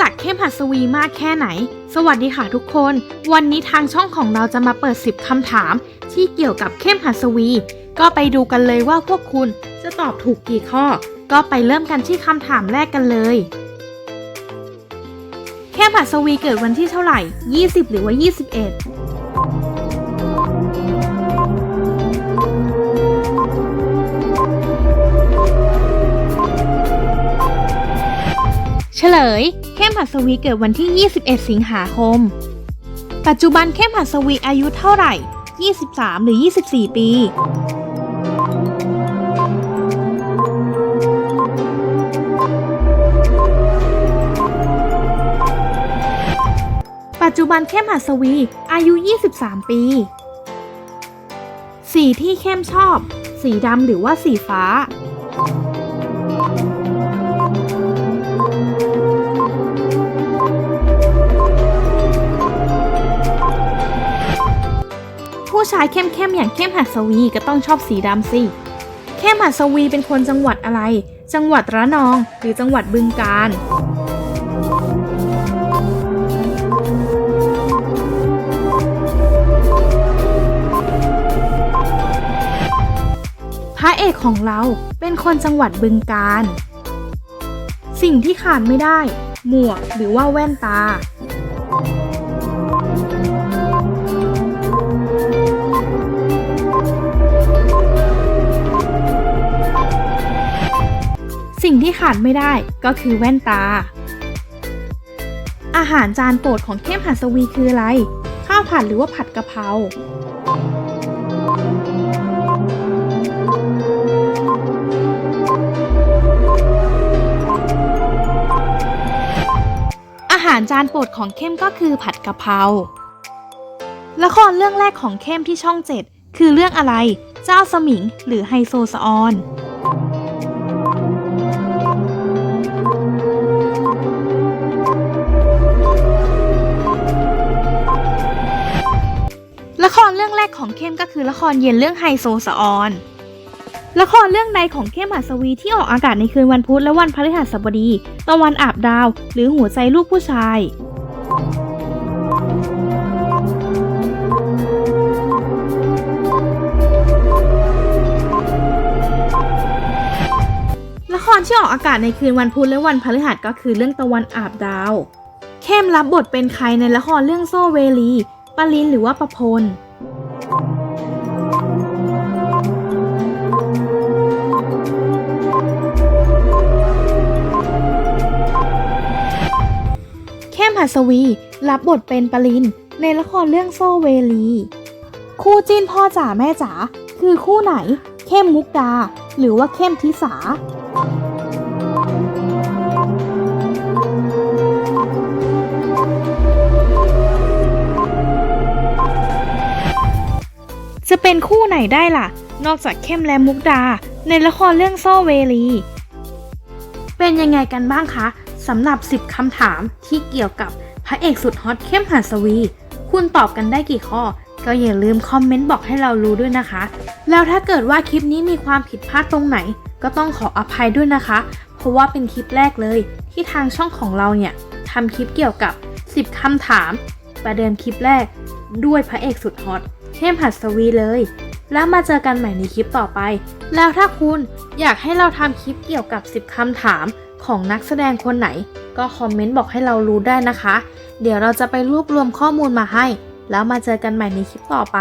จักเข้มหัสวีมากแค่ไหน สวัสดีค่ะทุกคน วันนี้ทางช่องของเราจะมาเปิด 10 คำถาม ที่เกี่ยวกับเข้มหัสวี ก็ไปดูกันเลยว่าพวกคุณจะตอบถูกกี่ข้อ ก็ไปเริ่มกันที่คำถามแรกกันเลย เข้มหัสวีเกิดวันที่เท่าไหร่ 20 หรือว่า 21เฉลย เข้มหัสวีเกิดวันที่ 21 สิงหาคม ปัจจุบันเข้มหัสวีอายุเท่าไหร่ 23 หรือ 24 ปี ปัจจุบันเข้มหัสวีอายุ 23 ปี สีที่เข้มชอบ สีดำหรือว่าสีฟ้า ผู้ชายเข้มๆอย่างเข้มหัสวีก็ต้องชอบสีดำสิ เข้มหัสวีเป็นคนจังหวัดอะไร จังหวัดระนอง หรือจังหวัดบึงกาฬพระเอกของเราเป็นคนจังหวัดบึงกาฬ สิ่งที่ขาดไม่ได้ หมวกหรือว่าแว่นตา ที่ขาดไม่ได้ก็คือแว่นตา อาหารจานโปรดของเข้มหัสวีคืออะไร ข้าวผัดหรือว่าผัดกะเพราอาหารจานโปรดของเข้มก็คือผัดกะเพราละครเรื่องแรกของเข้มที่ช่องเจ็ดคือเรื่องอะไร เจ้าสมิงหรือไฮโซสออน กของเข้มก็คือละครเย็นเรื่องไฮโซสะออน ละครเรื่องใดของเข้มหัสวีที่ออกอากาศในคืนวันพุธและวันพฤหัสบดีตะวันอาบดาว หรือหัวใจลูกผู้ชายละครที่ออกอากาศในคืนวันพุธและวันพฤหัสก็คือเรื่องตะวันอาบดาว เข้มรับบทเป็นใครในละครเรื่องโซเวลีปาลินหรือว่าประพล หัสวี รับบทเป็นปรินในละครเรื่องโซเวลี คู่จิ้นพ่อจ๋าแม่จ๋าคือคู่ไหน เข้มมุกดา หรือว่าเข้มทิสาจะเป็นคู่ไหนได้ล่ะ นอกจากเข้มและมุกดา ในละครเรื่องโซเวลี เป็นยังไงกันบ้างคะ สำหรับ 10คำถามที่เกี่ยวกับพระเอกสุดฮอตเข้มหัสวี คุณตอบกันได้กี่ข้อ ก็อย่าลืมคอมเมนต์บอกให้เรารู้ด้วยนะคะ แล้วถ้าเกิดว่าคลิปนี้มีความผิดพลาดตรงไหน ก็ต้องขออภัยด้วยนะคะ เพราะว่าเป็นคลิปแรกเลย ที่ทางช่องของเราเนี่ยทำคลิปเกี่ยวกับ 10คำถาม ประเดิมคลิปแรก ด้วยพระเอกสุดฮอตเข้มหัสวีเลย แล้วมาเจอกันใหม่ในคลิปต่อไป แล้วถ้าคุณอยากให้เราทำคลิปเกี่ยวกับ 10คำถาม ของนักแสดงคนไหน ก็คอมเมนต์บอกให้เรารู้ได้นะคะ เดี๋ยวเราจะไปรวบรวมข้อมูลมาให้ แล้วมาเจอกันใหม่ในคลิปต่อไป